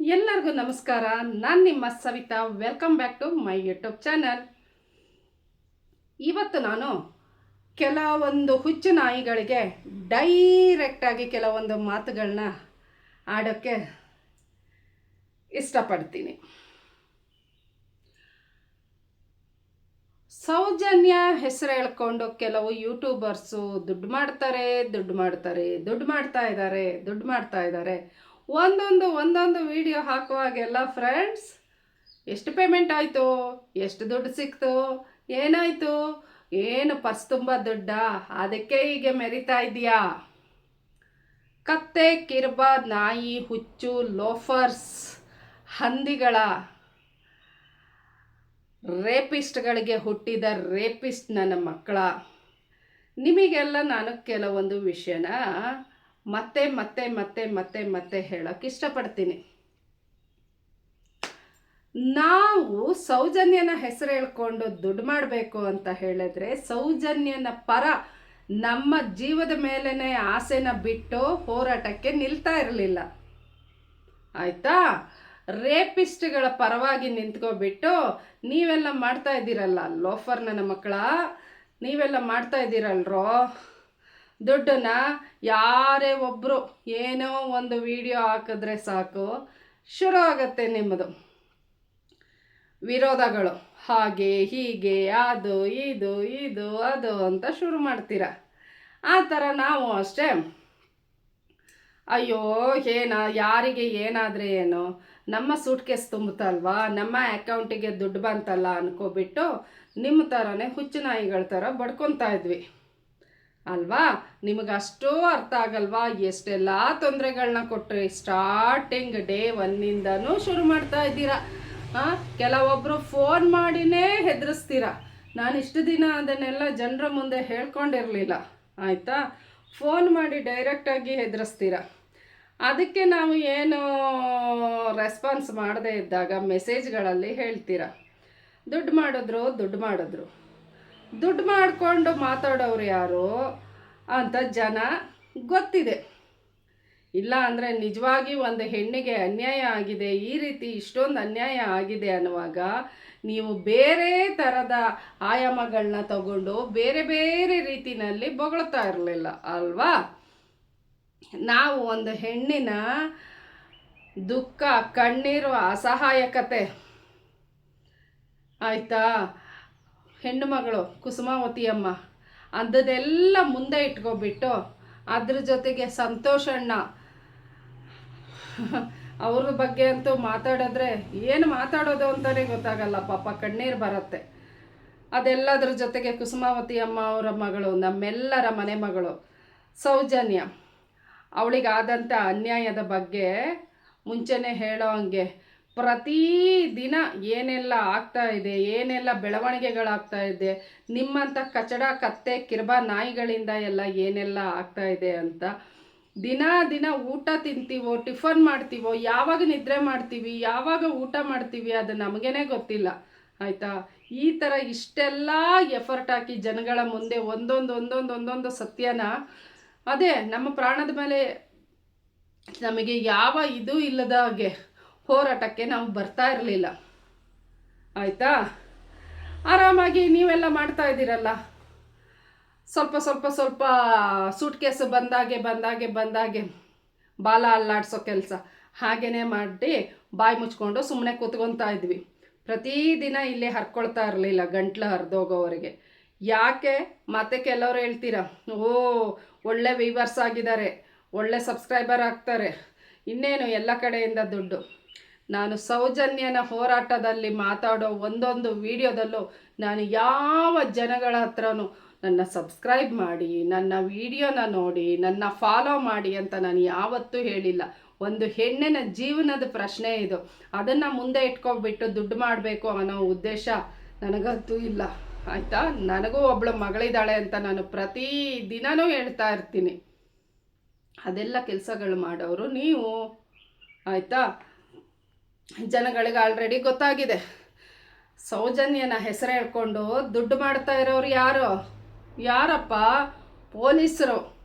ಎಲ್ಲರಿಗೂ ನಮಸ್ಕಾರ. ನಾನು ನಿಮ್ಮ Savita. Welcome back to my YouTube channel ಇವತ್ತು ನಾನು ಕೆಲವೊಂದು ಹುಚ್ಚು ನಾಯಿಗಳಿಗೆ ಡೈರೆಕ್ಟಾಗಿ ಕೆಲವೊಂದು ಮಾತುಗಳನ್ನ ಆಡೋಕ್ಕೆ ಇಷ್ಟಪಡ್ತೀನಿ. ಸೌಜನ್ಯ ಹೆಸರು ಹೇಳ್ಕೊಂಡು ಕೆಲವು ಯೂಟ್ಯೂಬರ್ಸು ದುಡ್ಡು ಮಾಡ್ತಾರೆ ದುಡ್ಡು ಮಾಡ್ತಾರೆ, ದುಡ್ಡು ಮಾಡ್ತಾ ಇದ್ದಾರೆ, ದುಡ್ಡು ಮಾಡ್ತಾ ಇದ್ದಾರೆ. ಒಂದೊಂದು ಒಂದೊಂದು ವಿಡಿಯೋ ಹಾಕುವಾಗೆಲ್ಲ ಫ್ರೆಂಡ್ಸ್ ಎಷ್ಟು ಪೇಮೆಂಟ್ ಆಯಿತು? ಎಷ್ಟು ದುಡ್ಡು ಸಿಕ್ತು? ಏನಾಯಿತು? ಏನು ಪರ್ಸ್ ತುಂಬ ದುಡ್ಡ? ಅದಕ್ಕೆ ಹೀಗೆ ಮೆರಿತಾ ಇದೆಯಾ ಕತ್ತೆ, ಕಿರ್ಬ, ನಾಯಿ, ಹುಚ್ಚು ಲೋಫರ್ಸ್ ಹಂದಿಗಳ ರೇಪಿಸ್ಟ್ಗಳಿಗೆ ಹುಟ್ಟಿದ ರೇಪಿಸ್ಟ್ ನನ್ನ ಮಕ್ಕಳ. ನಿಮಗೆಲ್ಲ ನಾನು ಕೆಲವೊಂದು ವಿಷಯನ ಮತ್ತೆ ಮತ್ತೆ ಮತ್ತೆ ಮತ್ತೆ ಮತ್ತೆ ಹೇಳೋಕೆ ಇಷ್ಟಪಡ್ತೀನಿ. ನಾವು ಸೌಜನ್ಯನ ಹೆಸರು ಹೇಳ್ಕೊಂಡು ದುಡ್ಡು ಮಾಡಬೇಕು ಅಂತ ಹೇಳಿದ್ರೆ ಸೌಜನ್ಯನ ಪರ ನಮ್ಮ ಜೀವದ ಮೇಲೇ ಆಸೆನ ಬಿಟ್ಟು ಹೋರಾಟಕ್ಕೆ ನಿಲ್ತಾ ಇರಲಿಲ್ಲ. ಆಯ್ತಾ? ರೇಪಿಸ್ಟ್ಗಳ ಪರವಾಗಿ ನಿಂತ್ಕೊಬಿಟ್ಟು ನೀವೆಲ್ಲ ಮಾಡ್ತಾ ಇದ್ದೀರಲ್ಲ ಲೋಫರ್ ನನ್ನ ಮಕ್ಕಳ? ನೀವೆಲ್ಲ ಮಾಡ್ತಾ ಇದ್ದೀರಲ್ರೋ? ದುಡ್ಡನ್ನ ಯಾರೇ ಒಬ್ಬರು ಏನೋ ಒಂದು ವಿಡಿಯೋ ಹಾಕಿದ್ರೆ ಸಾಕು, ಶುರು ಆಗುತ್ತೆ ನಿಮ್ಮದು. ವಿರೋಧಗಳು, ಹಾಗೆ, ಹೀಗೆ, ಅದು, ಇದು ಇದು, ಅದು ಅಂತ ಶುರು ಮಾಡ್ತೀರ? ಆ ಥರ ನಾವು ಅಷ್ಟೇ. ಅಯ್ಯೋ, ಏನ, ಯಾರಿಗೆ ಏನಾದರೆ ಏನು? ನಮ್ಮ ಸೂಟ್ಕೇಸ್ ತುಂಬುತ್ತಲ್ವಾ ನಮ್ಮ ಅಕೌಂಟಿಗೆ ದುಡ್ಡು ಬಂತಲ್ಲ ಅನ್ಕೋಬಿಟ್ಟು ನಿಮ್ಮ ಥರನೇ ಹುಚ್ಚು ನಾಯಿಗಳ ಥರ ಬಡ್ಕೊತಾ ಇದ್ವಿ. ಅಲ್ವಾ? ನಿಮಗೆ ಅಷ್ಟೂ ಅರ್ಥ ಆಗಲ್ವಾ? ಎಷ್ಟೆಲ್ಲ ತೊಂದರೆಗಳನ್ನ ಕೊಟ್ಟರೆ ಸ್ಟಾರ್ಟಿಂಗ್ ಡೇ ಒನ್ನಿಂದನೂ ಶುರು ಮಾಡ್ತಾ ಇದ್ದೀರಾ. ಕೆಲವೊಬ್ಬರು ಫೋನ್ ಮಾಡಿನೇ ಹೆದರಿಸ್ತೀರ. ನಾನು ಇಷ್ಟು ದಿನ ಅದನ್ನೆಲ್ಲ ಜನರ ಮುಂದೆ ಹೇಳ್ಕೊಂಡಿರಲಿಲ್ಲ. ಆಯಿತಾ? ಫೋನ್ ಮಾಡಿ ಡೈರೆಕ್ಟಾಗಿ ಹೆದರಿಸ್ತೀರ. ಅದಕ್ಕೆ ನಾವು ಏನು ರೆಸ್ಪಾನ್ಸ್ ಮಾಡದೇ ಇದ್ದಾಗ ಮೆಸೇಜ್ಗಳಲ್ಲಿ ಹೇಳ್ತೀರಾ. ದುಡ್ಡು ಮಾಡಿದ್ರು ದುಡ್ಡು ಮಾಡಿದ್ರು. ದುಡ್ಡು ಮಾಡಿಕೊಂಡು ಮಾತಾಡೋರು ಯಾರು ಅಂತ ಜನ ಗೊತ್ತಿದೆ. ಇಲ್ಲ ಅಂದರೆ ನಿಜವಾಗಿ ಒಂದು ಹೆಣ್ಣಿಗೆ ಅನ್ಯಾಯ ಆಗಿದೆ, ಈ ರೀತಿ ಇಷ್ಟೊಂದು ಅನ್ಯಾಯ ಆಗಿದೆ ಅನ್ನುವಾಗ ನೀವು ಬೇರೆ ಥರದ ಆಯಾಮಗಳನ್ನ ತಗೊಂಡು ಬೇರೆ ಬೇರೆ ರೀತಿನಲ್ಲಿ ಬೊಗಳ್ತಾ ಇರಲಿಲ್ಲ ಅಲ್ವಾ? ನಾವು ಒಂದು ಹೆಣ್ಣಿನ ದುಃಖ, ಕಣ್ಣೀರು, ಅಸಹಾಯಕತೆ. ಆಯಿತಾ? ಹೆಣ್ಣು ಮಗಳು ಕುಸುಮಾವತಿಯಮ್ಮ ಅಂಥದ್ದೆಲ್ಲ ಮುಂದೆ ಇಟ್ಕೊಬಿಟ್ಟು ಅದ್ರ ಜೊತೆಗೆ ಸಂತೋಷಣ್ಣ ಅವ್ರ ಬಗ್ಗೆ ಅಂತೂ ಮಾತಾಡಿದ್ರೆ ಏನು ಮಾತಾಡೋದು ಅಂತಲೇ ಗೊತ್ತಾಗಲ್ಲ, ಪಾಪ ಕಣ್ಣೀರು ಬರುತ್ತೆ. ಅದೆಲ್ಲದ್ರ ಜೊತೆಗೆ ಕುಸುಮಾವತಿ ಅಮ್ಮ ಅವರ ಮಗಳು, ನಮ್ಮೆಲ್ಲರ ಮನೆ ಮಗಳು, ಸೌಜನ್ಯ. ಅವಳಿಗಾದಂಥ ಅನ್ಯಾಯದ ಬಗ್ಗೆ ಮುಂಚೆನೇ ಹೇಳೋ ಹಂಗೆ. ಪ್ರತಿದಿನ ಏನೆಲ್ಲ ಆಗ್ತಾ ಇದೆ, ಏನೆಲ್ಲ ಬೆಳವಣಿಗೆಗಳಾಗ್ತಾ ಇದೆ, ನಿಮ್ಮಂಥ ಕಚಡ, ಕತ್ತೆ, ಕಿರ್ಬ ನಾಯಿಗಳಿಂದ ಎಲ್ಲ ಏನೆಲ್ಲ ಆಗ್ತಾ ಇದೆ ಅಂತ. ದಿನ ದಿನ ಊಟ ತಿಂತೀವೋ, ಟಿಫನ್ ಮಾಡ್ತೀವೋ, ಯಾವಾಗ ನಿದ್ರೆ ಮಾಡ್ತೀವಿ, ಯಾವಾಗ ಊಟ ಮಾಡ್ತೀವಿ ಅದು ನಮಗೇನೆ ಗೊತ್ತಿಲ್ಲ. ಆಯಿತಾ? ಈ ಥರ ಇಷ್ಟೆಲ್ಲ ಎಫರ್ಟ್ ಹಾಕಿ ಜನಗಳ ಮುಂದೆ ಒಂದೊಂದು ಒಂದೊಂದು ಒಂದೊಂದು ಸತ್ಯನ, ಅದೇ ನಮ್ಮ ಪ್ರಾಣದ ಮೇಲೆ ನಮಗೆ ಯಾವ ಇದು ಇಲ್ಲದ ಹಾಗೆ ಹೋರಾಟಕ್ಕೆ ನಾವು ಬರ್ತಾ ಇರಲಿಲ್ಲ. ಆಯಿತಾ? ಆರಾಮಾಗಿ ನೀವೆಲ್ಲ ಮಾಡ್ತಾ ಇದ್ದೀರಲ್ಲ? ಸ್ವಲ್ಪ ಸ್ವಲ್ಪ ಸ್ವಲ್ಪ ಸೂಟ್ ಕೇಸು ಬಂದಾಗೆ ಬಂದಾಗೆ ಬಂದಾಗೆ ಬಾಲ ಅಲ್ಲಾಡ್ಸೋ ಕೆಲಸ. ಹಾಗೇ ಮಾಡಿ ಬಾಯಿ ಮುಚ್ಕೊಂಡು ಸುಮ್ಮನೆ ಕೂತ್ಕೊತಾ ಇದ್ವಿ. ಪ್ರತಿದಿನ ಇಲ್ಲೇ ಹರ್ಕೊಳ್ತಾ ಇರಲಿಲ್ಲ ಗಂಟ್ಲು ಹರಿದೋಗೋವರೆಗೆ. ಯಾಕೆ? ಮತ್ತೆ ಕೆಲವರು ಹೇಳ್ತೀರಾ ಓ ಒಳ್ಳೆ ವೀವರ್ಸ್ ಆಗಿದ್ದಾರೆ, ಒಳ್ಳೆ ಸಬ್ಸ್ಕ್ರೈಬರ್ ಆಗ್ತಾರೆ, ಇನ್ನೇನು ಎಲ್ಲ ಕಡೆಯಿಂದ ದುಡ್ಡು? ನಾನು ಸೌಜನ್ಯನ ಹೋರಾಟದಲ್ಲಿ ಮಾತಾಡೋ ಒಂದೊಂದು ವಿಡಿಯೋದಲ್ಲೂ ನಾನು ಯಾವ ಜನಗಳ ಹತ್ರನೂ ನನ್ನ ಸಬ್ಸ್ಕ್ರೈಬ್ ಮಾಡಿ, ನನ್ನ ವಿಡಿಯೋನ ನೋಡಿ, ನನ್ನ ಫಾಲೋ ಮಾಡಿ ಅಂತ ನಾನು ಯಾವತ್ತೂ ಹೇಳಿಲ್ಲ. ಒಂದು ಹೆಣ್ಣಿನ ಜೀವನದ ಪ್ರಶ್ನೆ ಇದು. ಅದನ್ನು ಮುಂದೆ ಇಟ್ಕೊಬಿಟ್ಟು ದುಡ್ಡು ಮಾಡಬೇಕು ಅನ್ನೋ ಉದ್ದೇಶ ನನಗಂತೂ ಇಲ್ಲ. ಆಯಿತಾ? ನನಗೂ ಒಬ್ಬಳು ಮಗಳಿದ್ದಾಳೆ ಅಂತ ನಾನು ಪ್ರತಿ ದಿನವೂ ಹೇಳ್ತಾ ಇರ್ತೀನಿ. ಅದೆಲ್ಲ ಕೆಲಸಗಳು ಮಾಡೋರು ನೀವು. ಆಯಿತಾ? ಜನಗಳಿಗೆ ಆಲ್ರೆಡಿ ಗೊತ್ತಾಗಿದೆ. ಸೌಜನ್ಯನ ಹೆಸರು ಹೇಳ್ಕೊಂಡು ದುಡ್ಡು ಮಾಡ್ತಾ ಇರೋರು ಯಾರು? ಯಾರಪ್ಪ? ಪೊಲೀಸರು.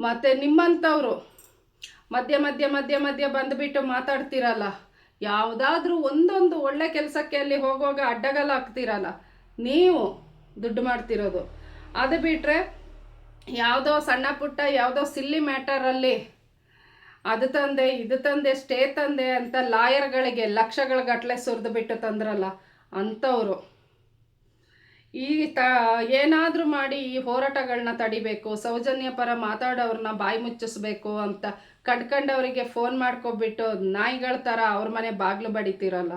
ಮತ್ತು ನಿಮ್ಮಂಥವ್ರು. ಮಧ್ಯ ಮಧ್ಯ ಮಧ್ಯ ಮಧ್ಯ ಬಂದುಬಿಟ್ಟು ಮಾತಾಡ್ತಿರಲ್ಲ. ಯಾವುದಾದ್ರೂ ಒಂದೊಂದು ಒಳ್ಳೆ ಕೆಲಸಕ್ಕೆ ಅಲ್ಲಿ ಹೋಗುವಾಗ ಅಡ್ಡಗಲ್ಲ ಹಾಕ್ತಿರಲ್ಲ. ನೀವು ದುಡ್ಡು ಮಾಡ್ತಿರೋದು. ಅದು ಬಿಟ್ಟರೆ ಯಾವುದೋ ಸಣ್ಣ ಪುಟ್ಟ ಯಾವುದೋ ಸಿಲ್ಲಿ ಮ್ಯಾಟರಲ್ಲಿ ಅದು ತಂದೆ, ಇದು ತಂದೆ, ಸ್ಟೇ ತಂದೆ ಅಂತ ಲಾಯರ್ಗಳಿಗೆ ಲಕ್ಷಗಳ ಗಟ್ಟಲೆ ಸುರಿದು ಬಿಟ್ಟು ತಂದ್ರಲ್ಲ ಅಂಥವ್ರು ಈ ತ, ಏನಾದರೂ ಮಾಡಿ ಈ ಹೋರಾಟಗಳನ್ನ ತಡಿಬೇಕು, ಸೌಜನ್ಯ ಪರ ಮಾತಾಡೋರನ್ನ ಬಾಯಿ ಮುಚ್ಚಿಸ್ಬೇಕು ಅಂತ ಕಂಡ್ಕಂಡವರಿಗೆ ಫೋನ್ ಮಾಡ್ಕೊಬಿಟ್ಟು ನಾಯಿಗಳ ಥರ ಅವ್ರ ಮನೆ ಬಾಗಿಲು ಬಡಿತಿರಲ್ಲ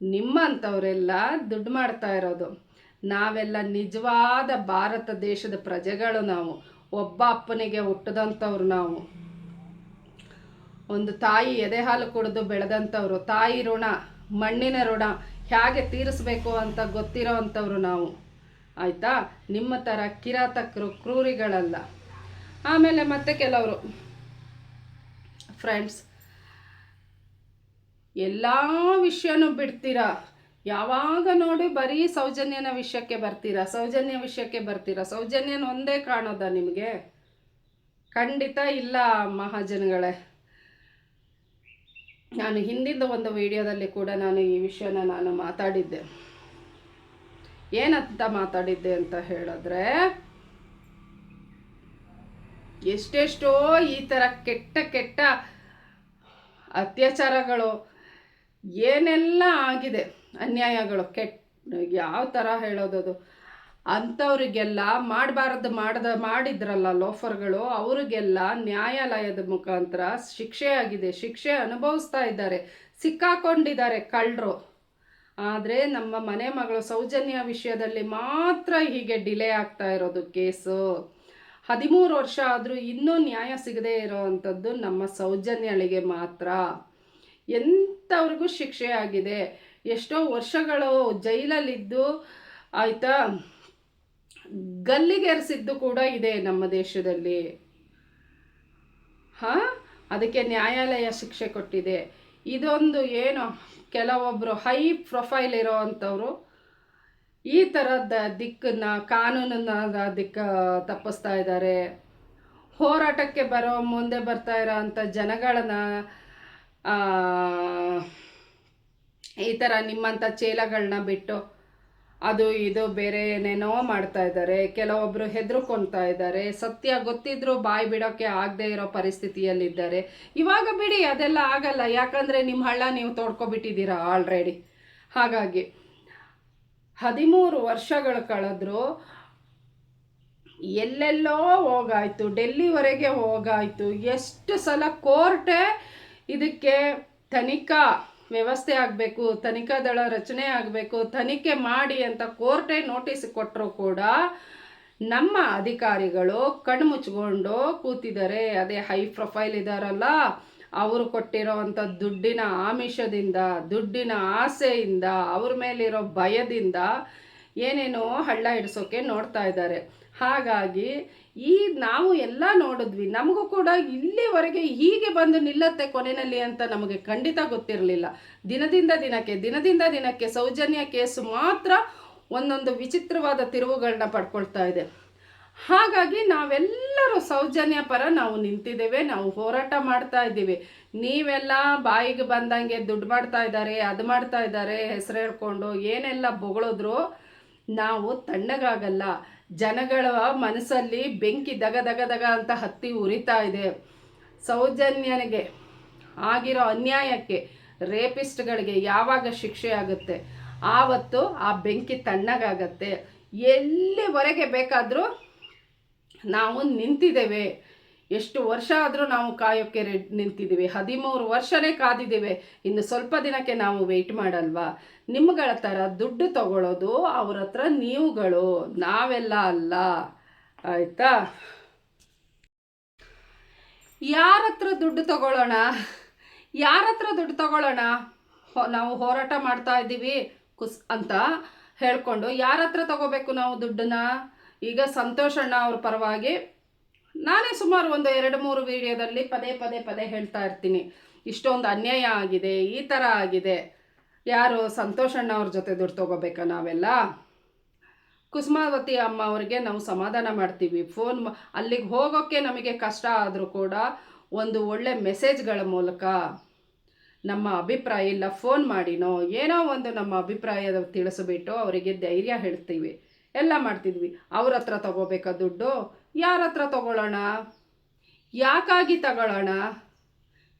ನಿಮ್ಮಂಥವರೆಲ್ಲ ದುಡ್ಡು ಮಾಡ್ತಾ ಇರೋದು. ನಾವೆಲ್ಲ ನಿಜವಾದ ಭಾರತ ದೇಶದ ಪ್ರಜೆಗಳು ನಾವು, ಒಬ್ಬ ಅಪ್ಪನಿಗೆ ಹುಟ್ಟದಂಥವ್ರು ನಾವು. ಒಂದು ತಾಯಿ ಎದೆ ಹಾಲು ಕುಡಿದು ಬೆಳೆದಂಥವ್ರು, ತಾಯಿ ಋಣ, ಮಣ್ಣಿನ ಋಣ ಹೇಗೆ ತೀರಿಸ್ಬೇಕು ಅಂತ ಗೊತ್ತಿರೋ ಅಂಥವ್ರು ನಾವು. ಆಯಿತಾ? ನಿಮ್ಮ ಥರ ಕಿರಾತಕರು, ಕ್ರೂರಿಗಳಲ್ಲ. ಆಮೇಲೆ ಮತ್ತೆ ಕೆಲವರು. ಫ್ರೆಂಡ್ಸ್ ಎಲ್ಲ ವಿಷಯನೂ ಬಿಡ್ತೀರಾ? ಯಾವಾಗ ನೋಡಿ ಬರೀ ಸೌಜನ್ಯನ ವಿಷಯಕ್ಕೆ ಬರ್ತೀರಾ? ಸೌಜನ್ಯ ವಿಷಯಕ್ಕೆ ಬರ್ತೀರಾ? ಸೌಜನ್ಯನ ಒಂದೇ ಕಾಣೋದಾ ನಿಮಗೆ? ಖಂಡಿತ ಇಲ್ಲ ಮಹಾಜನಗಳೇ. ನಾನು ಹಿಂದಿದ್ದ ಒಂದು ವಿಡಿಯೋದಲ್ಲಿ ಕೂಡ ನಾನು ಈ ವಿಷಯನ ನಾನು ಮಾತಾಡಿದ್ದೆ. ಏನಂತ ಮಾತಾಡಿದ್ದೆ ಅಂತ ಹೇಳಿದ್ರೆ, ಎಷ್ಟೆಷ್ಟೋ ಈ ಥರ ಕೆಟ್ಟ ಕೆಟ್ಟ ಅತ್ಯಾಚಾರಗಳು, ಏನೆಲ್ಲ ಆಗಿದೆ, ಅನ್ಯಾಯಗಳು ಕೆಟ್ಟ ಯಾವ ಥರ ಹೇಳೋದದು ಅಂಥವ್ರಿಗೆಲ್ಲ ಮಾಡಬಾರ್ದು ಮಾಡ್ದ, ಮಾಡಿದ್ರಲ್ಲ ಲೋಫರ್ಗಳು, ಅವರಿಗೆಲ್ಲ ನ್ಯಾಯಾಲಯದ ಮುಖಾಂತರ ಶಿಕ್ಷೆ ಆಗಿದೆ ಶಿಕ್ಷೆ ಅನುಭವಿಸ್ತಾ ಇದ್ದಾರೆ, ಸಿಕ್ಕಾಕೊಂಡಿದ್ದಾರೆ ಕಳ್ಳರು. ಆದರೆ ನಮ್ಮ ಮನೆ ಮಗಳು ಸೌಜನ್ಯ ವಿಷಯದಲ್ಲಿ ಮಾತ್ರ ಹೀಗೆ ಡಿಲೇ ಆಗ್ತಾ ಇರೋದು ಕೇಸು. ಹದಿಮೂರು ವರ್ಷ ಆದರೂ ಇನ್ನೂ ನ್ಯಾಯ ಸಿಗದೇ ಇರೋವಂಥದ್ದು ನಮ್ಮ ಸೌಜನ್ಯಳಿಗೆ ಮಾತ್ರ. ಎಂಥವ್ರಿಗೂ ಶಿಕ್ಷೆ ಆಗಿದೆ ಎಷ್ಟೋ ವರ್ಷಗಳು ಜೈಲಲ್ಲಿದ್ದು, ಆಯಿತಾ? ಗಲ್ಲಿಗೇರಿಸಿದ್ದು ಕೂಡ ಇದೆ ನಮ್ಮ ದೇಶದಲ್ಲಿ. ಹಾಂ? ಅದಕ್ಕೆ ನ್ಯಾಯಾಲಯ ಶಿಕ್ಷೆ ಕೊಟ್ಟಿದೆ. ಇದೊಂದು ಏನು? ಕೆಲವೊಬ್ಬರು ಹೈ ಪ್ರೊಫೈಲ್ ಇರೋ ಈ ಥರದ ದಿಕ್ಕನ್ನ, ಕಾನೂನನ್ನ ದಿಕ್ಕ ತಪ್ಪಿಸ್ತಾ ಇದ್ದಾರೆ. ಹೋರಾಟಕ್ಕೆ ಬರೋ ಮುಂದೆ ಬರ್ತಾ ಇರೋ ಅಂಥ ಜನಗಳನ್ನ ಈ ಥರ ನಿಮ್ಮಂಥ ಚೇಲಗಳನ್ನ ಬಿಟ್ಟು ಅದು ಇದು ಬೇರೆ ಏನೇನೋ ಮಾಡ್ತಾ ಇದ್ದಾರೆ. ಕೆಲವೊಬ್ಬರು ಹೆದರ್ಕೊಳ್ತಾ ಇದ್ದಾರೆ. ಸತ್ಯ ಗೊತ್ತಿದ್ರು ಬಾಯಿ ಬಿಡೋಕ್ಕೆ ಆಗದೆ ಇರೋ ಪರಿಸ್ಥಿತಿಯಲ್ಲಿದ್ದಾರೆ. ಇವಾಗ ಬಿಡಿ, ಅದೆಲ್ಲ ಆಗಲ್ಲ. ಯಾಕಂದರೆ ನಿಮ್ಮ ಹಳ್ಳ ನೀವು ತೋಡ್ಕೊಬಿಟ್ಟಿದ್ದೀರಾ ಆಲ್ರೆಡಿ ಹಾಗಾಗಿ ಹದಿಮೂರು ವರ್ಷಗಳು ಕಳೆದ್ರು ಎಲ್ಲೆಲ್ಲೋ ಹೋಗಾಯ್ತು. ಡೆಲ್ಲಿವರೆಗೆ ಹೋಗಾಯ್ತು. ಎಷ್ಟು ಸಲ ಕೋರ್ಟೇ ಇದಕ್ಕೆ ತನಿಖಾ ವ್ಯವಸ್ಥೆ ಆಗಬೇಕು, ತನಿಖಾ ದಳ ರಚನೆ ಆಗಬೇಕು, ತನಿಖೆ ಮಾಡಿ ಅಂತ ಕೋರ್ಟೇ ನೋಟಿಸ್ ಕೊಟ್ಟರೂ ಕೂಡ ನಮ್ಮ ಅಧಿಕಾರಿಗಳು ಕಣ್ಮುಚ್ಕೊಂಡು ಕೂತಿದ್ದಾರೆ. ಅದೇ ಹೈ ಪ್ರೊಫೈಲ್ ಇದ್ದಾರಲ್ಲ ಅವರು ಕೊಟ್ಟಿರೋವಂಥ ದುಡ್ಡಿನ ಆಮಿಷದಿಂದ, ದುಡ್ಡಿನ ಆಸೆಯಿಂದ, ಅವ್ರ ಮೇಲಿರೋ ಭಯದಿಂದ ಏನೇನೋ ಹಳ್ಳ ಹಿಡ್ಸೋಕೆ ನೋಡ್ತಾ ಇದ್ದಾರೆ. ಹಾಗಾಗಿ ಈ ನಾವು ಎಲ್ಲ ನೋಡಿದ್ವಿ. ನಮಗೂ ಕೂಡ ಇಲ್ಲಿವರೆಗೆ ಹೀಗೆ ಬಂದು ನಿಲ್ಲತ್ತೆ ಕೊನೆಯಲ್ಲಿ ಅಂತ ನಮಗೆ ಖಂಡಿತ ಗೊತ್ತಿರಲಿಲ್ಲ. ದಿನದಿಂದ ದಿನಕ್ಕೆ ದಿನದಿಂದ ದಿನಕ್ಕೆ, ಸೌಜನ್ಯ ಕೇಸು ಮಾತ್ರ ಒಂದೊಂದು ವಿಚಿತ್ರವಾದ ತಿರುವುಗಳನ್ನ ಪಡ್ಕೊಳ್ತಾ ಇದೆ. ಹಾಗಾಗಿ ನಾವೆಲ್ಲರೂ ಸೌಜನ್ಯ ಪರ ನಾವು ನಿಂತಿದ್ದೇವೆ, ನಾವು ಹೋರಾಟ ಮಾಡ್ತಾ ಇದ್ದೀವಿ. ನೀವೆಲ್ಲ ಬಾಯಿಗೆ ಬಂದಂಗೆ ದುಡ್ಡು ಮಾಡ್ತಾ ಇದ್ದಾರೆ, ಅದು ಮಾಡ್ತಾ ಇದ್ದಾರೆ, ಹೆಸರು ಹೇಳ್ಕೊಂಡು ಏನೆಲ್ಲ ಬೊಗಳಿದ್ರು ನಾವು ತಣ್ಣಗಾಗಲ್ಲ. ಜನಗಳ ಮನಸ್ಸಲ್ಲಿ ಬೆಂಕಿ ದಗ ದಗ ದಗ ಅಂತ ಹತ್ತಿ ಉರಿತಾ ಇದೆ. ಸೌಜನ್ಯನಿಗೆ ಆಗಿರೋ ಅನ್ಯಾಯಕ್ಕೆ ರೇಪಿಸ್ಟ್ಗಳಿಗೆ ಯಾವಾಗ ಶಿಕ್ಷೆ ಆಗುತ್ತೆ? ಆವತ್ತು ಆ ಬೆಂಕಿ ತಣ್ಣಗಾಗತ್ತೆ. ಎಲ್ಲಿವರೆಗೆ ಬೇಕಾದರೂ ನಾವು ನಿಂತಿದ್ದೇವೆ. ಎಷ್ಟು ವರ್ಷ ಆದರೂ ನಾವು ಕಾಯೋಕ್ಕೆ ರೆಡ್ ನಿಂತಿದ್ದೀವಿ. ಹದಿಮೂರು ವರ್ಷನೇ ಕಾದಿದ್ದೀವಿ. ಇನ್ನು ಸ್ವಲ್ಪ ದಿನಕ್ಕೆ ನಾವು ವೆಯ್ಟ್ ಮಾಡಲ್ವಾ? ನಿಮ್ಗಳ ಥರ ದುಡ್ಡು ತಗೊಳ್ಳೋದು ಅವ್ರ ಹತ್ರ ನೀವುಗಳು, ನಾವೆಲ್ಲ ಅಲ್ಲ. ಆಯಿತಾ? ಯಾರ ಹತ್ರ ದುಡ್ಡು ತಗೊಳ್ಳೋಣ ಯಾರ ಹತ್ರ ದುಡ್ಡು ತಗೊಳ್ಳೋಣ ನಾವು ಹೋರಾಟ ಮಾಡ್ತಾ ಇದ್ದೀವಿ ಕುಸ್, ಅಂತ ಹೇಳ್ಕೊಂಡು ಯಾರ ಹತ್ರ ತಗೋಬೇಕು ನಾವು ದುಡ್ಡನ್ನ? ಈಗ ಸಂತೋಷಣ್ಣ ಅವ್ರ ಪರವಾಗಿ ನಾನೇ ಸುಮಾರು ಒಂದು ಎರಡು ಮೂರು ವಿಡಿಯೋದಲ್ಲಿ ಪದೇ ಪದೇ ಪದೇ ಹೇಳ್ತಾ ಇರ್ತೀನಿ. ಇಷ್ಟೊಂದು ಅನ್ಯಾಯ ಆಗಿದೆ, ಈ ಥರ ಆಗಿದೆ. ಯಾರು ಸಂತೋಷಣ್ಣ ಅವ್ರ ಜೊತೆ ದುಡ್ಡು ತೊಗೋಬೇಕಾ ನಾವೆಲ್ಲ? ಕುಸುಮಾವತಿ ಅಮ್ಮ ಅವರಿಗೆ ನಾವು ಸಮಾಧಾನ ಮಾಡ್ತೀವಿ. ಫೋನ್ ಅಲ್ಲಿಗೆ ಹೋಗೋಕ್ಕೆ ನಮಗೆ ಕಷ್ಟ ಆದರೂ ಕೂಡ ಒಂದು ಒಳ್ಳೆ ಮೆಸೇಜ್ಗಳ ಮೂಲಕ ನಮ್ಮ ಅಭಿಪ್ರಾಯ ಇಲ್ಲ, ಫೋನ್ ಮಾಡಿನೋ, ಏನೋ ಒಂದು ನಮ್ಮ ಅಭಿಪ್ರಾಯ ತಿಳಿಸ್ಬಿಟ್ಟು ಅವರಿಗೆ ಧೈರ್ಯ ಹೇಳ್ತೀವಿ. ಎಲ್ಲ ಮಾಡ್ತಿದ್ವಿ. ಅವ್ರ ಹತ್ರ ತಗೋಬೇಕಾ ದುಡ್ಡು? ಯಾರ ಹತ್ರ ತಗೊಳ್ಳೋಣ? ಯಾಕಾಗಿ ತಗೊಳ್ಳೋಣ?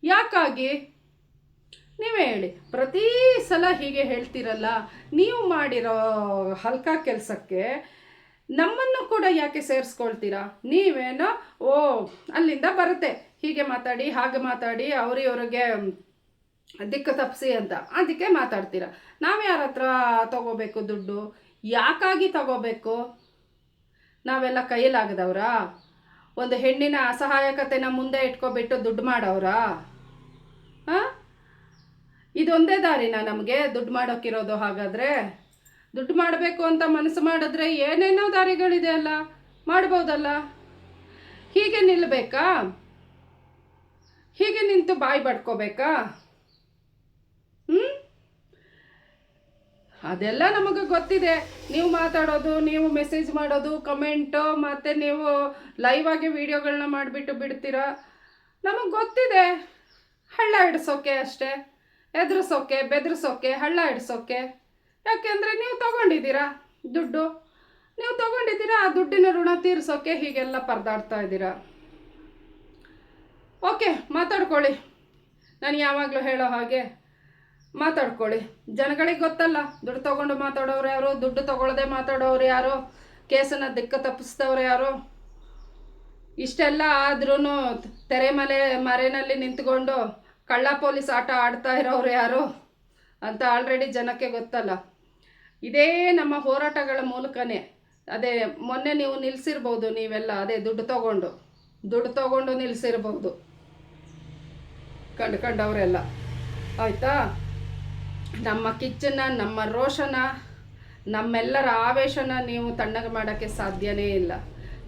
ಯಾಕಾಗಿ? ನೀವೇ ಹೇಳಿ. ಪ್ರತಿ ಸಲ ಹೀಗೆ ಹೇಳ್ತೀರಲ್ಲ, ನೀವು ಮಾಡಿರೋ ಹಲ್ಕ ಕೆಲಸಕ್ಕೆ ನಮ್ಮನ್ನು ಕೂಡ ಯಾಕೆ ಸೇರಿಸ್ಕೊಳ್ತೀರಾ? ನೀವೇನೋ, ಓ, ಅಲ್ಲಿಂದ ಬರುತ್ತೆ. ಹೀಗೆ ಮಾತಾಡಿ, ಹಾಗೆ ಮಾತಾಡಿ ಅವರಿವ್ರಿಗೆ ದಿಕ್ಕು ತಪ್ಪಿಸಿ ಅಂತ. ಅದಕ್ಕೆ ಮಾತಾಡ್ತೀರಾ. ನಾವು ಯಾರ ಹತ್ರ ತಗೋಬೇಕು ದುಡ್ಡು? ಯಾಕಾಗಿ ತಗೋಬೇಕು? ನಾವೆಲ್ಲ ಕೈಯಲ್ಲಾಗದವ್ರಾ ಒಂದು ಹೆಣ್ಣಿನ ಅಸಹಾಯಕತೆನ ಮುಂದೆ ಇಟ್ಕೊಬಿಟ್ಟು ದುಡ್ಡು ಮಾಡವ್ರಾ? ಹಾಂ? ಇದೊಂದೇ ದಾರಿನ ನಮಗೆ ದುಡ್ಡು ಮಾಡೋಕ್ಕಿರೋದು ಹಾಗಾದರೆ? ದುಡ್ಡು ಮಾಡಬೇಕು ಅಂತ ಮನಸ್ಸು ಮಾಡಿದ್ರೆ ಏನೇನೋ ದಾರಿಗಳಿದೆ ಅಲ್ಲ? ಮಾಡ್ಬೋದಲ್ಲ? ಹೀಗೆ ನಿಲ್ಲಬೇಕಾ ಹೀಗೆ ನಿಂತು ಬಾಯಿ ಬಡ್ಕೋಬೇಕಾ ಹ್ಞೂ ಅದೆಲ್ಲ ನಮಗೆ ಗೊತ್ತಿದೆ. ನೀವು ಮಾತಾಡೋದು, ನೀವು ಮೆಸೇಜ್ ಮಾಡೋದು ಕಮೆಂಟು ಮತ್ತು ನೀವು ಲೈವ್ ಆಗಿ ವೀಡಿಯೋಗಳನ್ನ ಮಾಡಿಬಿಟ್ಟು ಬಿಡ್ತೀರಾ? ನಮಗೆ ಗೊತ್ತಿದೆ. ಹಳ್ಳ ಹಿಡ್ಸೋಕೆ ಅಷ್ಟೇ. ಎದುರಿಸೋಕೆ, ಬೆದರಿಸೋಕೆ, ಹಳ್ಳ ಹಿಡ್ಸೋಕೆ. ಯಾಕೆಂದರೆ ನೀವು ತಗೊಂಡಿದ್ದೀರಾ ದುಡ್ಡು? ನೀವು ತಗೊಂಡಿದ್ದೀರಾ ಆ ದುಡ್ಡಿನ ಋಣ ತೀರಿಸೋಕೆ ಹೀಗೆಲ್ಲ ಪರದಾಡ್ತಾ ಇದ್ದೀರಾ? ಓಕೆ, ಮಾತಾಡ್ಕೊಳ್ಳಿ. ನಾನು ಯಾವಾಗಲೂ ಹೇಳೋ ಹಾಗೆ ಮಾತಾಡ್ಕೊಳ್ಳಿ. ಜನಗಳಿಗೆ ಗೊತ್ತಲ್ಲ, ದುಡ್ಡು ತಗೊಂಡು ಮಾತಾಡೋರು ಯಾರು, ದುಡ್ಡು ತಗೊಳ್ಳದೆ ಮಾತಾಡೋರು ಯಾರು, ಕೇಸನ್ನು ದಿಕ್ಕ ತಪ್ಪಿಸ್ದವ್ರು ಯಾರು? ಇಷ್ಟೆಲ್ಲ ಆದ್ರೂ ತೆರೆಮಲೆ ಮರೆಯಲ್ಲಿ ನಿಂತ್ಕೊಂಡು ಕಳ್ಳ ಪೊಲೀಸ್ ಆಟ ಆಡ್ತಾ ಇರೋರು ಯಾರು ಅಂತ ಆಲ್ರೆಡಿ ಜನಕ್ಕೆ ಗೊತ್ತಲ್ಲ. ಇದೇ ನಮ್ಮ ಹೋರಾಟಗಳ ಮೂಲಕನೇ. ಅದೇ, ಮೊನ್ನೆ ನೀವು ನಿಲ್ಲಿಸಿರ್ಬೋದು ನೀವೆಲ್ಲ, ಅದೇ ದುಡ್ಡು ತಗೊಂಡು. ದುಡ್ಡು ತಗೊಂಡು ನಿಲ್ಲಿಸಿರ್ಬೋದು ಕಂಡ್ಕೊಂಡವರೆಲ್ಲ ಆಯಿತಾ? ನಮ್ಮ ಕಿಚ್ಚನ್ನ, ನಮ್ಮ ರೋಷನ, ನಮ್ಮೆಲ್ಲರ ಆವೇಶನ ನೀವು ತಣ್ಣಗೆ ಮಾಡೋಕ್ಕೆ ಸಾಧ್ಯನೇ ಇಲ್ಲ.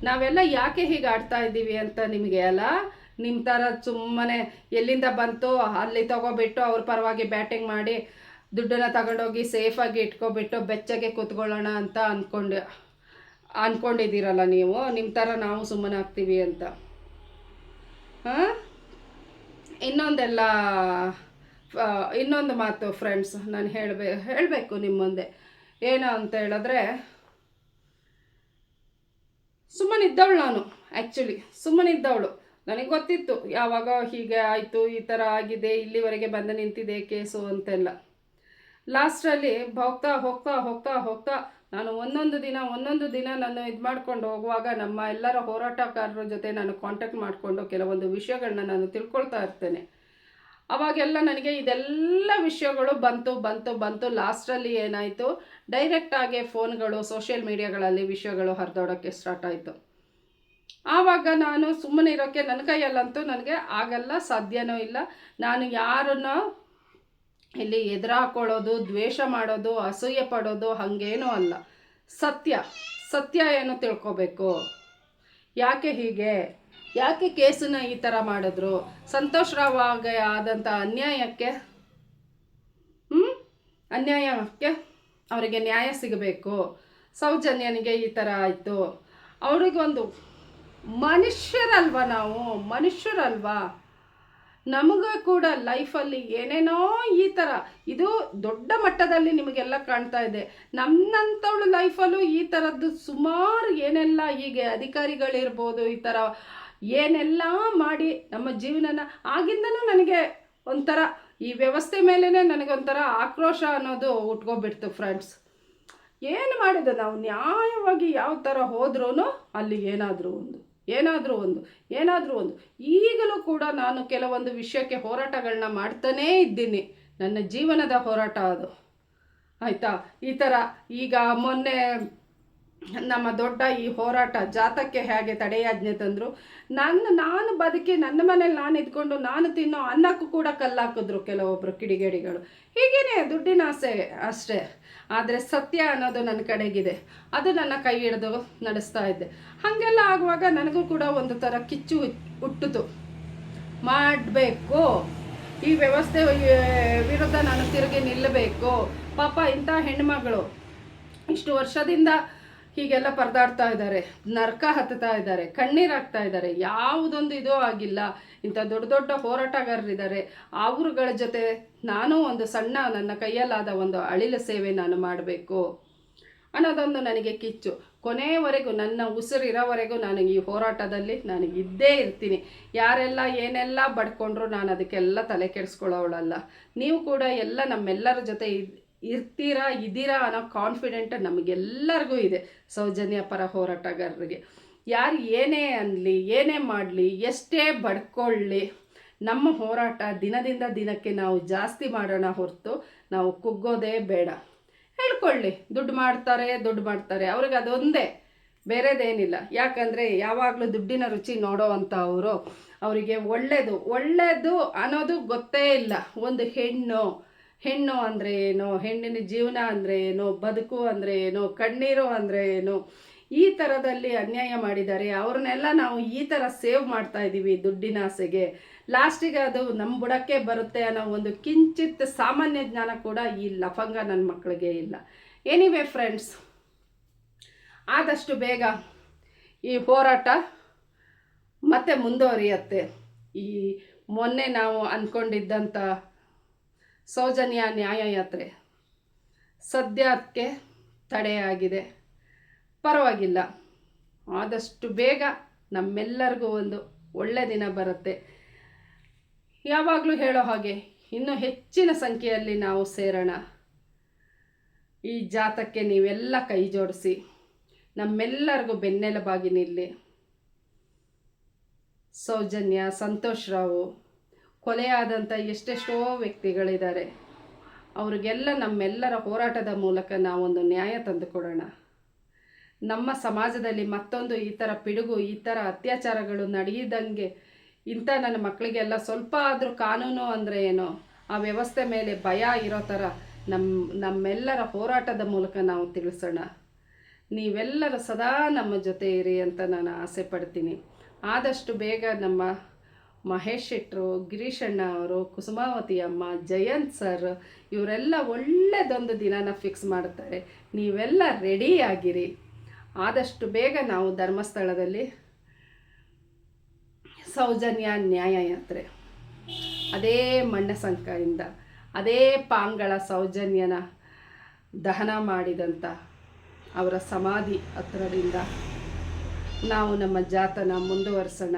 ನಾವೆಲ್ಲ ಯಾಕೆ ಹೀಗೆ ಆಡ್ತಾ ಇದ್ದೀವಿ ಅಂತ ನಿಮಗೆ ಅಲ್ಲ? ನಿಮ್ಮ ಥರ ಸುಮ್ಮನೆ ಎಲ್ಲಿಂದ ಬಂತು ಅಲ್ಲಿ ತಗೋಬಿಟ್ಟು ಅವ್ರ ಪರವಾಗಿ ಬ್ಯಾಟಿಂಗ್ ಮಾಡಿ ದುಡ್ಡನ್ನು ತಗೊಂಡೋಗಿ ಸೇಫಾಗಿ ಇಟ್ಕೊಬಿಟ್ಟು ಬೆಚ್ಚಗೆ ಕೂತ್ಕೊಳ್ಳೋಣ ಅಂತ ಅಂದ್ಕೊಂಡು ಅಂದ್ಕೊಂಡಿದ್ದೀರಲ್ಲ ನೀವು? ನಿಮ್ಮ ಥರ ನಾವು ಸುಮ್ಮನೆ ಆಗ್ತೀವಿ ಅಂತ. ಹಾಂ? ಇನ್ನೊಂದೆಲ್ಲ ಇನ್ನೊಂದು ಮಾತು ಫ್ರೆಂಡ್ಸ್ ನಾನು ಹೇಳಬೇ, ಹೇಳಬೇಕು ನಿಮ್ಮ ಮುಂದೆ. ಏನು ಅಂತ ಹೇಳಿದ್ರೆ ಸುಮ್ಮನಿದ್ದವಳು ನಾನು ಆ್ಯಕ್ಚುಲಿ ಸುಮ್ಮನಿದ್ದವಳು ನನಗೆ ಗೊತ್ತಿತ್ತು, ಯಾವಾಗ ಹೀಗೆ ಆಯಿತು, ಈ ಥರ ಆಗಿದೆ, ಇಲ್ಲಿವರೆಗೆ ಬಂದು ನಿಂತಿದೆ ಕೇಸು ಅಂತೆಲ್ಲ. ಲಾಸ್ಟಲ್ಲಿ ಹೋಗ್ತಾ ಹೋಗ್ತಾ ಹೋಗ್ತಾ ಹೋಗ್ತಾ, ನಾನು ಒಂದೊಂದು ದಿನ ಒಂದೊಂದು ದಿನ ನಾನು ಇದು ಮಾಡ್ಕೊಂಡು ಹೋಗುವಾಗ ನಮ್ಮ ಎಲ್ಲರ ಹೋರಾಟಗಾರರ ಜೊತೆ ನಾನು ಕಾಂಟ್ಯಾಕ್ಟ್ ಮಾಡಿಕೊಂಡು ಕೆಲವೊಂದು ವಿಷಯಗಳನ್ನ ನಾನು ತಿಳ್ಕೊಳ್ತಾ ಇರ್ತೇನೆ. ಅವಾಗೆಲ್ಲ ನನಗೆ ಇದೆಲ್ಲ ವಿಷಯಗಳು ಬಂತು ಬಂತು ಬಂತು. ಲಾಸ್ಟಲ್ಲಿ ಏನಾಯಿತು? ಡೈರೆಕ್ಟಾಗಿ ಫೋನ್ಗಳು ಸೋಷಿಯಲ್ ಮೀಡಿಯಾಗಳಲ್ಲಿ ವಿಷಯಗಳು ಹರಿದೋಡೋಕ್ಕೆ ಸ್ಟಾರ್ಟ್ ಆಯಿತು. ಆವಾಗ ನಾನು ಸುಮ್ಮನೆ ಇರೋಕ್ಕೆ ನನ್ನ ಕೈಯಲ್ಲಂತೂ ನನಗೆ ಆಗಲ್ಲ, ಸಾಧ್ಯನೂ ಇಲ್ಲ. ನಾನು ಯಾರನ್ನ ಇಲ್ಲಿ ಎದುರಾಕೊಳ್ಳೋದು, ದ್ವೇಷ ಮಾಡೋದು, ಅಸೂಯೆ ಪಡೋದು ಹಾಗೇನೂ ಅಲ್ಲ. ಸತ್ಯ ಸತ್ಯ ಏನು ತಿಳ್ಕೊಬೇಕು? ಯಾಕೆ ಹೀಗೆ? ಯಾಕೆ ಕೇಸನ್ನ ಈ ಥರ ಮಾಡಿದ್ರು? ಸಂತೋಷ್ ರಾವ್ ಆದಂಥ ಅನ್ಯಾಯಕ್ಕೆ? ಹ್ಞೂ ಅನ್ಯಾಯಕ್ಕೆ ಅವರಿಗೆ ನ್ಯಾಯ ಸಿಗಬೇಕು. ಸೌಜನ್ಯನಿಗೆ ಈ ಥರ ಆಯಿತು. ಅವ್ರಿಗೊಂದು ಮನುಷ್ಯರಲ್ವ ನಾವು? ಮನುಷ್ಯರಲ್ವಾ? ನಮಗೂ ಕೂಡ ಲೈಫಲ್ಲಿ ಏನೇನೋ ಈ ಥರ ಇದು ದೊಡ್ಡ ಮಟ್ಟದಲ್ಲಿ ನಿಮಗೆಲ್ಲ ಕಾಣ್ತಾ ಇದೆ. ನನ್ನಂಥವಳು ಲೈಫಲ್ಲೂ ಈ ಥರದ್ದು ಸುಮಾರು ಏನೆಲ್ಲ ಹೀಗೆ ಅಧಿಕಾರಿಗಳಿರ್ಬೋದು, ಈ ಥರ ಏನೆಲ್ಲ ಮಾಡಿ ನಮ್ಮ ಜೀವನನ ಆಗಿಂದನೂ ನನಗೆ ಒಂಥರ ಈ ವ್ಯವಸ್ಥೆ ಮೇಲೇ ನನಗೊಂಥರ ಆಕ್ರೋಶ ಅನ್ನೋದು ಉಟ್ಕೊಬಿಡ್ತು ಫ್ರೆಂಡ್ಸ್ ಏನು ಮಾಡಿದೆ ನಾವು? ನ್ಯಾಯವಾಗಿ ಯಾವ ಥರ ಹೋದ್ರೂ ಅಲ್ಲಿ ಏನಾದರೂ ಒಂದು ಏನಾದರೂ ಒಂದು ಏನಾದರೂ ಒಂದು. ಈಗಲೂ ಕೂಡ ನಾನು ಕೆಲವೊಂದು ವಿಷಯಕ್ಕೆ ಹೋರಾಟಗಳನ್ನ ಮಾಡ್ತಾನೇ ಇದ್ದೀನಿ. ನನ್ನ ಜೀವನದ ಹೋರಾಟ ಅದು. ಆಯಿತಾ? ಈ ಥರ ಈಗ ಮೊನ್ನೆ ನಮ್ಮ ದೊಡ್ಡ ಈ ಹೋರಾಟ ಜಾತಕ್ಕೆ ಹೇಗೆ ತಡೆಯಾಜ್ಞೆ ತಂದರು? ನನ್ನ, ನಾನು ಬದುಕಿ ನನ್ನ ಮನೇಲಿ ನಾನು ಇದ್ಕೊಂಡು ನಾನು ತಿನ್ನೋ ಅನ್ನಕ್ಕೂ ಕೂಡ ಕಲ್ಲಾಕಿದ್ರು ಕೆಲವೊಬ್ಬರು ಕಿಡಿಗೇಡಿಗಳು. ಹೀಗೇನೆ ದುಡ್ಡಿನ ಆಸೆ ಅಷ್ಟೇ. ಆದರೆ ಸತ್ಯ ಅನ್ನೋದು ನನ್ನ ಕಡೆಗಿದೆ. ಅದು ನನ್ನ ಕೈ ಹಿಡಿದು ನಡೆಸ್ತಾ ಇದ್ದೆ. ಹಾಗೆಲ್ಲ ಆಗುವಾಗ ನನಗೂ ಕೂಡ ಒಂದು ಥರ ಕಿಚ್ಚು ಹುಟ್ಟಿತು. ಮಾಡಬೇಕು. ಈ ವ್ಯವಸ್ಥೆ ವಿರುದ್ಧ ನಾನು ತಿರುಗಿ ನಿಲ್ಲಬೇಕು. ಪಾಪ ಇಂಥ ಹೆಣ್ಮಗಳು. ಇಷ್ಟು ವರ್ಷದಿಂದ ಹೀಗೆಲ್ಲ ಪರದಾಡ್ತಾ ಇದ್ದಾರೆ, ನರಕ ಹತ್ತುತ್ತಾ ಇದ್ದಾರೆ ಕಣ್ಣೀರಾಗ್ತಾ ಇದ್ದಾರೆ, ಯಾವುದೊಂದು ಇದು ಆಗಿಲ್ಲ. ಇಂಥ ದೊಡ್ಡ ದೊಡ್ಡ ಹೋರಾಟಗಾರರಿದ್ದಾರೆ. ಅವರುಗಳ ಜೊತೆ ನಾನು ಒಂದು ಸಣ್ಣ, ನನ್ನ ಕೈಯಲ್ಲಾದ ಒಂದು ಅಳಿಲ ಸೇವೆ ನಾನು ಮಾಡಬೇಕು. ಅನ್ನೋದೊಂದು ನನಗೆ ಕಿಚ್ಚು. ಕೊನೆಯವರೆಗೂ, ನನ್ನ ಉಸಿರಿರೋವರೆಗೂ ನಾನು ಈ ಹೋರಾಟದಲ್ಲಿ ನಾನು ಇದ್ದೇ ಇರ್ತೀನಿ. ಯಾರೆಲ್ಲ ಏನೆಲ್ಲ ಬಡ್ಕೊಂಡ್ರು ನಾನು ಅದಕ್ಕೆಲ್ಲ ತಲೆ ಕೆಡಿಸ್ಕೊಳ್ಳೋವಳಲ್ಲ. ನೀವು ಕೂಡ ಎಲ್ಲ ನಮ್ಮೆಲ್ಲರ ಜೊತೆ ಇರ್ತೀರಾ ಇದ್ದೀರಾ ಅನ್ನೋ ಕಾನ್ಫಿಡೆಂಟ್ ನಮಗೆಲ್ಲರಿಗೂ ಇದೆ. ಸೌಜನ್ಯ ಪರ ಹೋರಾಟಗಾರರಿಗೆ. ಯಾರು ಏನೇ ಅನ್ನಲಿ ಏನೇ ಮಾಡಲಿ, ಎಷ್ಟೇ ಬಡ್ಕೊಳ್ಳಿ, ನಮ್ಮ ಹೋರಾಟ ದಿನದಿಂದ ದಿನಕ್ಕೆ ನಾವು ಜಾಸ್ತಿ ಮಾಡೋಣ ಹೊರತು ನಾವು ಕುಗ್ಗೋದೇ ಬೇಡ. ಹೇಳ್ಕೊಳ್ಳಿ, ದುಡ್ಡು ಮಾಡ್ತಾರೆ ದುಡ್ಡು ಮಾಡ್ತಾರೆ. ಅವ್ರಿಗೆ ಅದೊಂದೇ, ಬೇರೆದೇನಿಲ್ಲ. ಯಾಕಂದರೆ ಯಾವಾಗಲೂ ದುಡ್ಡಿನ ರುಚಿ ನೋಡೋ ಅವರು ಅವರಿಗೆ ಒಳ್ಳೆಯದು ಒಳ್ಳೆಯದು ಅನ್ನೋದು ಗೊತ್ತೇ ಇಲ್ಲ. ಒಂದು ಹೆಣ್ಣು ಹೆಣ್ಣು ಅಂದರೆ ಏನು, ಹೆಣ್ಣಿನ ಜೀವನ ಅಂದರೆ ಏನು, ಬದುಕು ಅಂದರೆ ಏನು, ಕಣ್ಣೀರು ಅಂದರೆ ಏನು, ಈ ಥರದಲ್ಲಿ ಅನ್ಯಾಯ ಮಾಡಿದ್ದಾರೆ. ಅವ್ರನ್ನೆಲ್ಲ ನಾವು ಈ ಥರ ಸೇವ್ ಮಾಡ್ತಾ ಇದ್ದೀವಿ ದುಡ್ಡಿನ ಆಸೆಗೆ. ಲಾಸ್ಟಿಗೆ ಅದು ನಮ್ಮ ಬುಡಕ್ಕೆ ಬರುತ್ತೆ ಅನ್ನೋ ಒಂದು ಕಿಂಚಿತ್ ಸಾಮಾನ್ಯ ಜ್ಞಾನ ಕೂಡ ಈ ಲಫಂಗ ನನ್ನ ಮಕ್ಕಳಿಗೆ ಇಲ್ಲ. ಎನಿವೆ ಫ್ರೆಂಡ್ಸ್ ಆದಷ್ಟು ಬೇಗ ಈ ಹೋರಾಟ ಮತ್ತೆ ಮುಂದುವರಿಯುತ್ತೆ. ಈ ಮೊನ್ನೆ ನಾವು ಅಂದ್ಕೊಂಡಿದ್ದಂಥ ಸೌಜನ್ಯ ನ್ಯಾಯಯಾತ್ರೆ. ಸದ್ಯಕ್ಕೆ ತಡೆಯಾಗಿದೆ. ಪರವಾಗಿಲ್ಲ. ಆದಷ್ಟು ಬೇಗ ನಮ್ಮೆಲ್ಲರಿಗೂ ಒಂದು ಒಳ್ಳೆ ದಿನ ಬರುತ್ತೆ. ಯಾವಾಗಲೂ ಹೇಳೋ ಹಾಗೆ ಇನ್ನೂ ಹೆಚ್ಚಿನ ಸಂಖ್ಯೆಯಲ್ಲಿ ನಾವು ಸೇರೋಣ. ಈ ಜಾತಕ್ಕೆ ನೀವೆಲ್ಲ ಕೈ ಜೋಡಿಸಿ. ನಮ್ಮೆಲ್ಲರಿಗೂ ಬೆನ್ನೆಲುಬಾಗಿ ನಿಲ್ಲಿ. ಸೌಜನ್ಯ, ಸಂತೋಷ್ ರಾವು. ಕೊಲೆಯಾದಂಥ ಎಷ್ಟೆಷ್ಟೋ ವ್ಯಕ್ತಿಗಳಿದ್ದಾರೆ. ಅವರಿಗೆಲ್ಲ ನಮ್ಮೆಲ್ಲರ ಹೋರಾಟದ ಮೂಲಕ ನಾವೊಂದು ನ್ಯಾಯ ತಂದುಕೊಡೋಣ. ನಮ್ಮ ಸಮಾಜದಲ್ಲಿ ಮತ್ತೊಂದು ಈ ಥರ ಪಿಡುಗು, ಈ ಥರ ಅತ್ಯಾಚಾರಗಳು ನಡೆಯದಂಗೆ ಇಂಥ ನನ್ನ ಮಕ್ಕಳಿಗೆಲ್ಲ ಸ್ವಲ್ಪ ಆದರೂ ಕಾನೂನು ಅಂದರೆ ಏನು, ಆ ವ್ಯವಸ್ಥೆ ಮೇಲೆ ಭಯ ಇರೋ ಥರ ನಮ್ಮ ನಮ್ಮೆಲ್ಲರ ಹೋರಾಟದ ಮೂಲಕ ನಾವು ತಿಳಿಸೋಣ. ನೀವೆಲ್ಲರೂ ಸದಾ ನಮ್ಮ ಜೊತೆ ಇರಿ ಅಂತ ನಾನು ಆಸೆ ಪಡ್ತೀನಿ. ಆದಷ್ಟು ಬೇಗ ನಮ್ಮ ಮಹೇಶ್ ಶೆಟ್ಟರು ಗಿರೀಶಣ್ಣ ಅವರು, ಕುಸುಮಾವತಿ ಅಮ್ಮ, ಜಯಂತ್ ಸರ್, ಇವರೆಲ್ಲ ಒಳ್ಳೆಯದೊಂದು ದಿನನ ಫಿಕ್ಸ್ ಮಾಡ್ತಾರೆ ನೀವೆಲ್ಲ ರೆಡಿ ಆಗಿರಿ. ಆದಷ್ಟು ಬೇಗ ನಾವು ಧರ್ಮಸ್ಥಳದಲ್ಲಿ ಸೌಜನ್ಯ ನ್ಯಾಯಯಾತ್ರೆ ಅದೇ ಮಣ್ಣ ಮಣ್ಣಸಂಕದಿಂದ ಅದೇ ಪಾಂಗಳ ಸೌಜನ್ಯನ ದಹನ ಮಾಡಿದಂಥ ಅವರ ಸಮಾಧಿ ಹತ್ರದಿಂದ ನಾವು ನಮ್ಮ ಜಾತನ ಮುಂದುವರಿಸೋಣ.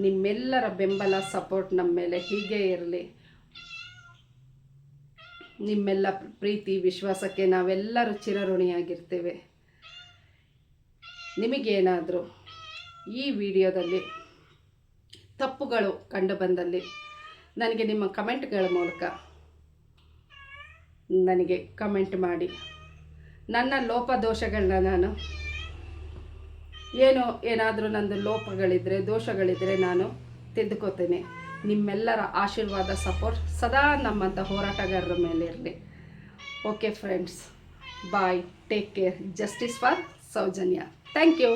ನಿಮ್ಮೆಲ್ಲರ ಬೆಂಬಲ ಸಪೋರ್ಟ್ ನಮ್ಮ ಮೇಲೆ ಹೀಗೆ ಇರಲಿ. ನಿಮ್ಮೆಲ್ಲ ಪ್ರೀತಿ, ವಿಶ್ವಾಸಕ್ಕೆ ನಾವೆಲ್ಲರೂ ಚಿರಋಣಿಯಾಗಿರ್ತೇವೆ. ನಿಮಗೇನಾದರೂ ಈ ವಿಡಿಯೋದಲ್ಲಿ ತಪ್ಪುಗಳು ಕಂಡು ಬಂದಲ್ಲಿ ನನಗೆ ನಿಮ್ಮ ಕಮೆಂಟ್ಗಳ ಮೂಲಕ ನನಗೆ ಕಮೆಂಟ್ ಮಾಡಿ. ನನ್ನ ಲೋಪದೋಷಗಳನ್ನ ನಾನು ಏನು ಏನಾದರೂ ನಂದು ಲೋಪಗಳಿದ್ದರೆ ದೋಷಗಳಿದ್ದರೆ ನಾನು ತಿದ್ದುಕೋತೇನೆ ನಿಮ್ಮೆಲ್ಲರ ಆಶೀರ್ವಾದ ಸಪೋರ್ಟ್ ಸದಾ ನಮ್ಮಂಥ ಹೋರಾಟಗಾರರ ಮೇಲೆ ಇರಲಿ. Okay friends bye take care justice for Sowjanya thank you